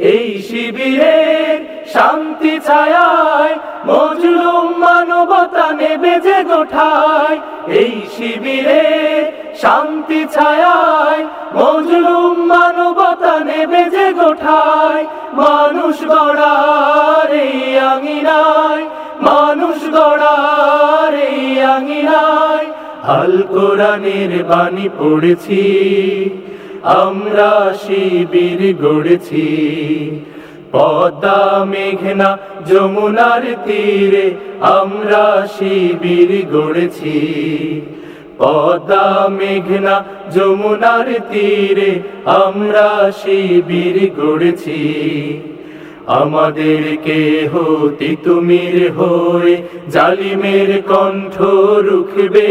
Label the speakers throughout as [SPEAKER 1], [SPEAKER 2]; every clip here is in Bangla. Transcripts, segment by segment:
[SPEAKER 1] এই শিবিরের শান্তি ছায়ায় মজলুম মানবতা নেবে যে গোঠায়। এই শিবিরে শান্তি ছায়ায় মজলুম মানবতা নেবে যে গোঠায়। মানুষ গড়ার এই আঙিনায়, মানুষ গড়ার এই আঙিনায়। আল কোরআনের বাণী পড়েছি আমরা শিবির গড়েছি। পদ্মা, মেঘনা, যমুনার তীরে আমরা শিবির গড়েছি। পদ্মা, মেঘনা, যমুনার তীরে আমরা শিবির গড়েছি। আমাদেরকে হতি তুমির হয়ে জালিমের কণ্ঠ রুখবে।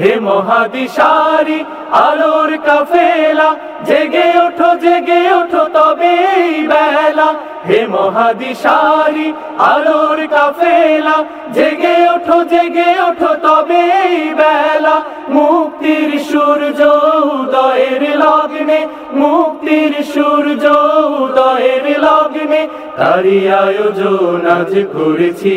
[SPEAKER 1] হে মহাদিশারি, আলোর কাফেলা, জেগে ওঠো জেগে ওঠো তবে বেলা। হে মহাদিশারি, আলোর কাফেলা, জেগে ওঠো জেগে ওঠো তবে বেলা। মুক্তির সূর্য উদয়ের লগ্নে, মুক্তির সূর্য উদয়ের লগ্নে তারি আয়োজন আজ করেছি।